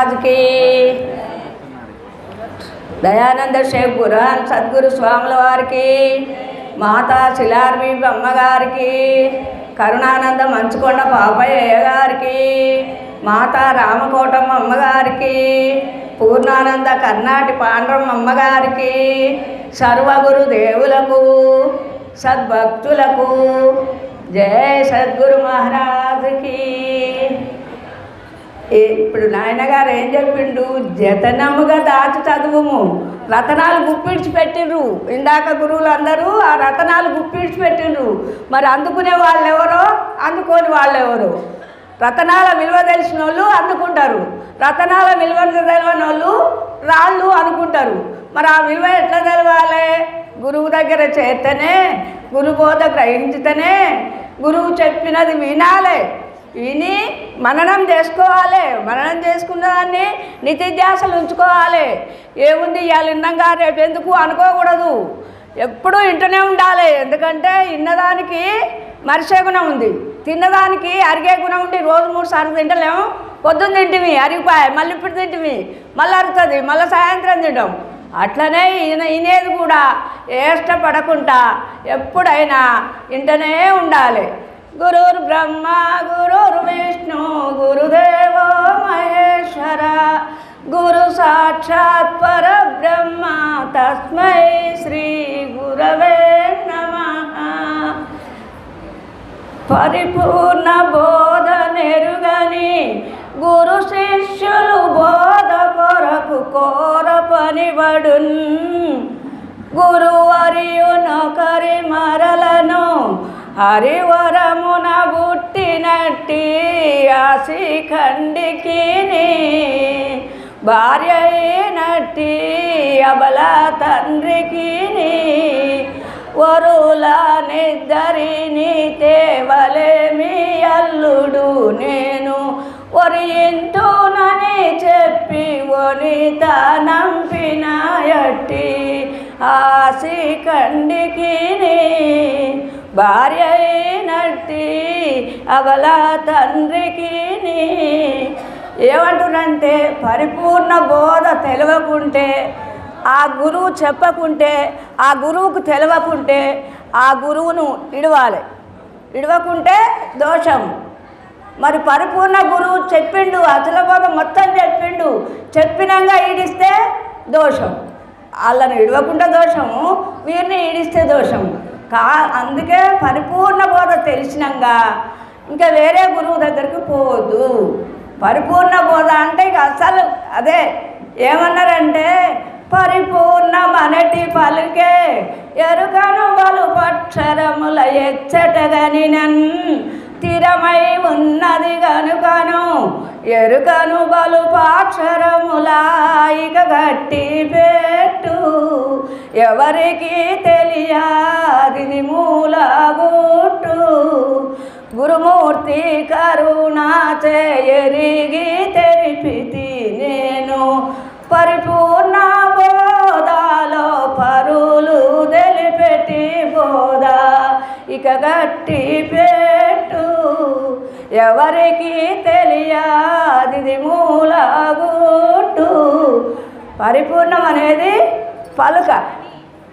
రాజుకి. దయానంద షేక్ బురాన్ సద్గురు స్వాముల వారికి మాతా శిలార్మి అమ్మగారికి కరుణానంద మంచుకొండ పాపయ్య గారికి మాతా రామకోటమ్మ అమ్మగారికి పూర్ణానంద కర్ణాటి పాండ్రమ్మ అమ్మగారికి సర్వగురు దేవులకు సద్భక్తులకు జయ సద్గురు మహారాజుకి. ఇప్పుడు నాయనగారు ఏం చెప్పిండు? జతనముగా దాచి చదువుము. రతనాలు గుప్పిడిచి పెట్టిండ్రు. ఇందాక గురువులు అందరూ ఆ రతనాలు గుప్పిడిచి పెట్టిండ్రు. మరి అందుకునే వాళ్ళు ఎవరో అందుకోని వాళ్ళు ఎవరో రతనాల విలువ తెలిసిన వాళ్ళు అందుకుంటారు. రతనాల విలువ తెలియని వాళ్ళు రాళ్ళు అనుకుంటారు. మరి ఆ విలువ ఎట్లా తెలవాలి? గురువు దగ్గర చేస్తేనే గురుబోధ గ్రహించితేనే గురువు చెప్పినది వినాలే. విని మననం చేసుకోవాలి. మననం చేసుకున్న దాన్ని నితిధ్యాసలు ఉంచుకోవాలి. ఏముంది ఇవాళ ఇన్నంగా రేపు ఎందుకు అనుకోకూడదు. ఎప్పుడూ ఇంటనే ఉండాలి. ఎందుకంటే ఇన్నదానికి మరిసే గుణం ఉంది. తిన్నదానికి అరిగే గుణం ఉండి రోజు మూడు సార్లు తింటలేము. పొద్దున్న తింటివి అరిగిపోయాయి. మళ్ళీ ఇప్పుడు తింటివి మళ్ళీ అరుగుతుంది మళ్ళీ సాయంత్రం తింటాం. అట్లనే ఈయన ఈనేది కూడా ఇష్టపడకుండా ఎప్పుడైనా ఇంటనే ఉండాలి. గురుర్ బ్రహ్మ గురుర్ విష్ణు గురుదేవ మహేశ్వర. గురు సాక్షాత్ పరబ్రహ్మ తస్మై శ్రీ గురవే నమ. పరిపూర్ణ బోధ నెరుగని గురు శిష్యులు బోధ కొరకు కోర పనిబడున్ గురువరియు నొకరి మరలను హరివరమున బుట్టినట్టి ఆశిఖండికి భార్య అయినట్టి అబల తండ్రికి వరుల నిద్దరిని తేవలేమి అల్లుడు నేను ఒరియింతునని చెప్పి ఒనిత నంపినాయట్టి ఆసి కండికి భార్య అయినట్టి అవల తండ్రికి ఏమంటున్నంటే పరిపూర్ణ బోధ తెలియకుంటే ఆ గురువు చెప్పకుంటే ఆ గురువుకు తెలియకుంటే ఆ గురువును ఇడవాలి. ఇడవకుంటే దోషం. మరి పరిపూర్ణ గురువు చెప్పిండు అసలు బోధ మొత్తం చెప్పిండు చెప్పినాక ఈడిస్తే దోషం. వాళ్ళని ఇడవకుండా దోషము వీరిని ఈడిస్తే దోషం. కా అందుకే పరిపూర్ణ బోధ తెలిసినాక ఇంకా వేరే గురువు దగ్గరికి పోవద్దు. పరిపూర్ణ బోధ అంటే ఇక అసలు అదే ఏమన్నారంటే పరిపూర్ణ మనటి పలుకే ఎరుకను బలు పక్షరముల ఎచ్చటగని నన్ను స్థిరమై ఉన్నది గనుకను ఎరుకను బలు పాక్షరములా గట్టి పెట్టు. ఎవరికి తెలియది మూలగుట్టు. గురుమూర్తి కరుణా చేయరిగి తెరిపితి నేను పరిపూర్ణ బోధాలో పరులు తెలిపెట్టి బోధ ఇక గట్టి పే ఎవరికి తెలియది మూలగుట్టు? పరిపూర్ణం అనేది పలుక.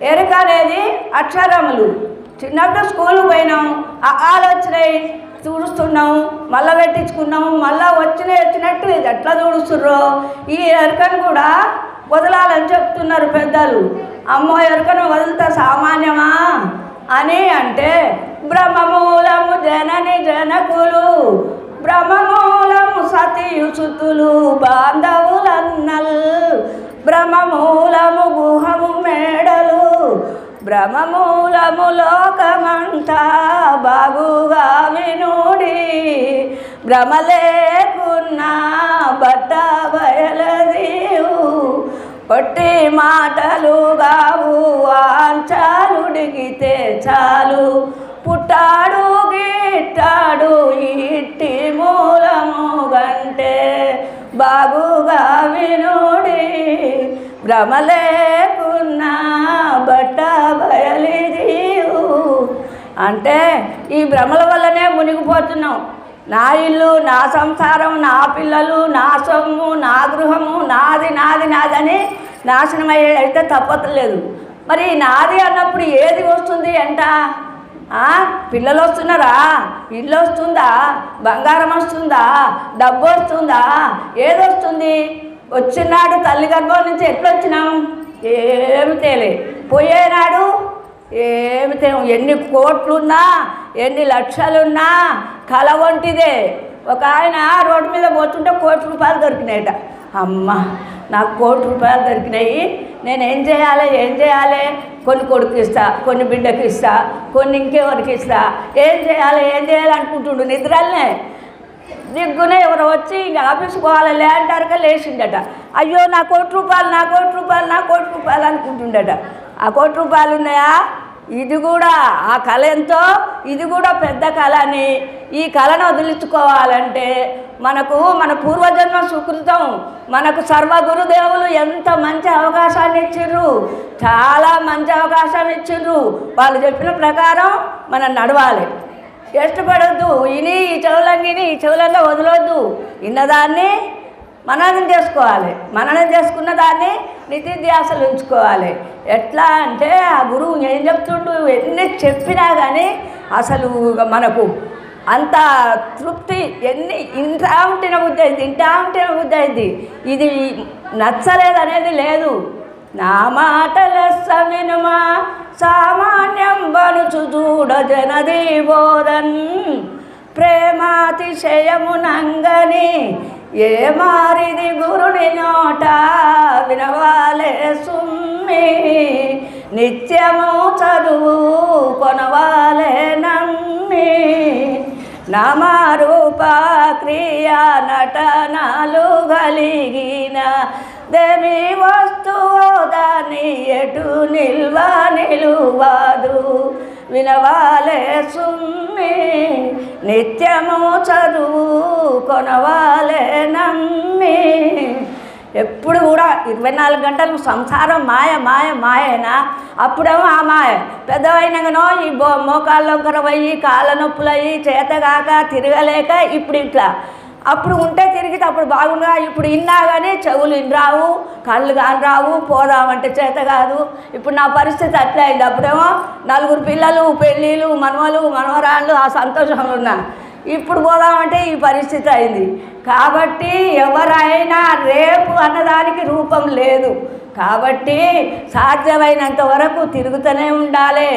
ఎరుక అనేది అక్షరములు. చిన్నప్పుడు స్కూల్కి పోయినాం ఆ ఆలు వచ్చినాయి చూడుస్తున్నాం మళ్ళీ పెట్టించుకున్నాం మళ్ళీ వచ్చినాయి వచ్చినట్టు ఇది ఎట్లా చూడుస్తుర్రో? ఈ ఎరుకను కూడా వదలాలని చెప్తున్నారు పెద్దలు. అమ్మో ఎరుకను వదిలితే సామాన్యమా? అని అంటే బ్రహ్మమూలము జనని జనకులు బ్రహ్మమూలము సతీయుసుతులు బాంధవులన్నల్ బ్రహ్మమూలము గుహము మేడలు బ్రహ్మమూలము లోకమంతా బాగుగా వినుడి భ్రమలేకున్నా బట్ట బయలదీవు పొట్టి మాటలు గావు ఆంచాలుడిగితే చాలు. పుట్టాడు గిట్టాడు ఇట్టి మూలము గంటే బాగుగా వినుడి. భ్రమలేకున్నా బట్ట బయలిదీవు అంటే ఈ భ్రమల వల్లనే మునిగిపోతున్నాం. నా ఇల్లు నా సంసారం నా పిల్లలు నా సొమ్ము నా గృహము నాది నాది నాదని నాశనం అయ్యే అయితే తప్పట్లేదు. మరి నాది అన్నప్పుడు ఏది వస్తుంది అంట? పిల్లలు వస్తున్నారా ఇల్లు వస్తుందా బంగారం వస్తుందా? డబ్బు వస్తుందా ఏది వస్తుంది వచ్చినాడు తల్లి గర్భం నుంచి ఎట్లొచ్చినాం? ఏమి తేలే. పోయేనాడు ఏమి తే ఎన్ని కోట్లున్నా ఎన్ని లక్షలున్నా కల వంటిదే. ఒక ఆయన రోడ్డు మీద పోతుంటే కోటి రూపాయలు దొరికినాయట. అమ్మ నాకు కోటి రూపాయలు దొరికినాయి. నేను ఏం చేయాలి ఏం చేయాలి? కొన్ని కొడుకు ఇస్తా కొన్ని బిడ్డకి ఇస్తా కొన్ని ఇంకెవరికి ఇస్తా. ఏం చేయాలి ఏం చేయాలి అనుకుంటుండు నిద్రలనే దిగ్గునే ఎవరు వచ్చి ఇంక ఆఫీస్కి పోవాలి లేంటారుగా లేచిండట. అయ్యో నా కోటి రూపాయలు నా కోటి రూపాయలు నా కోటి రూపాయలు అనుకుంటుండట. ఆ కోటి రూపాయలు ఉన్నాయా? ఇది కూడా ఆ కళ ఎంతో ఇది కూడా పెద్ద కళ అని ఈ కళను వదిలించుకోవాలంటే మనకు మన పూర్వజన్మ సుకృతం మనకు సర్వ గురుదేవులు ఎంత మంచి అవకాశాన్ని ఇచ్చిర్రు చాలా మంచి అవకాశం ఇచ్చిర్రు. వాళ్ళు చెప్పిన ప్రకారం మనం నడవాలి. ఇష్టపడొద్దు ఇని ఈ చెవులంగిని ఈ చెవులలో వదలొద్దు. ఇన్నదాన్ని మననం చేసుకోవాలి. మననం చేసుకున్న దాన్ని నితిధ్యాసలు ఉంచుకోవాలి. ఎట్లా అంటే ఆ గురువు ఏం చెప్తుండు? ఎన్ని చెప్పినా కానీ అసలు మనకు అంత తృప్తి ఎన్ని ఇంటా ఉంటిన బుద్ధి అయింది ఇంటా ఉంటిన బుద్ధి అయింది ఇది నచ్చలేదు అనేది లేదు. నా మాటల సమినుమా సామాన్యం బనుచు చూడ జనదీబోధన్ ప్రేమాతిశయమునంగని ఏ మారిది గురుని నోట వినవాలే సుమ్మి. నిత్యము చదువు కొనవాలే నమ్మి. నామరూప క్రియ నటనలు కలిగిన దేవి వస్తువు దాని ఎటు నిల్వ నిలువదు. వినవాలే సుమ్మి నిత్యము చదువు కొనవాలే నమ్మి ఎప్పుడు కూడా ఇరవై నాలుగు గంటలు సంసారం మాయ మాయ మాయనా? అప్పుడేమో ఆ మాయ. పెద్దవైనగానో ఈ బో మోకాళ్ళ పోయి కాళ్ళ నొప్పులయ్యి చేతగాక తిరగలేక ఇప్పుడు ఇట్లా. అప్పుడు ఉంటే తిరిగితే అప్పుడు బాగుండగా ఇప్పుడు ఇన్నా కానీ చెవులు ఇన్ రావు కళ్ళు కాని రావు పోదామంటే చేత కాదు. ఇప్పుడు నా పరిస్థితి అట్లే అయింది. అప్పుడేమో నలుగురు పిల్లలు పెళ్ళిళ్ళు మనవలు మనవరాళ్ళు ఆ సంతోషంలో ఉన్నా. ఇప్పుడు పోదామంటే ఈ పరిస్థితి అయింది. కాబట్టి ఎవరైనా రేపు అన్నదానికి రూపం లేదు. కాబట్టి సాధ్యమైనంత వరకు తిరుగుతూనే ఉండాలి.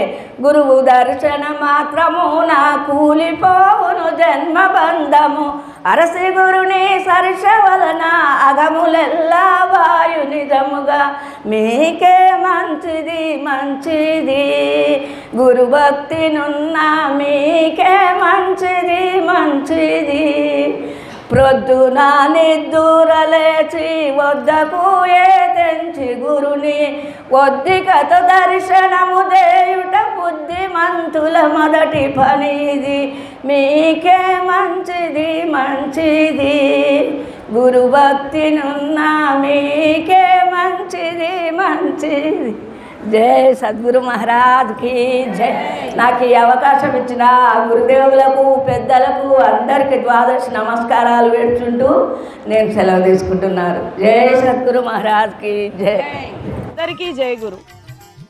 గురువు దర్శనం మాత్రము నా కూలిపోవును జన్మ బంధము అరసి గురుని సరిష వలన అగములెల్లా వాయు నిజముగా. మీకే మంచిది మంచిది. గురుభక్తి నున్న మీకే మంచిది మంచిది. ప్రొద్దున నిద్దురలేచి వద్దకు ఏ తెంచి గురుని. ఒద్దికత దర్శనము చేయుట బుద్ధిమంతుల మొదటి పని ఇది మీకే మంచిది మంచిది. గురుభక్తినున్న మీకే మంచిది మంచిది. జై సద్గురు మహారాజ్కి జై. నాకు ఈ అవకాశం ఇచ్చిన ఆ గురుదేవులకు పెద్దలకు అందరికీ ద్వాదశి నమస్కారాలు పెడుతుంటూ నేను సెలవు తీసుకుంటున్నారు జై సద్గురు మహారాజ్కి జై. అందరికీ జై గురు.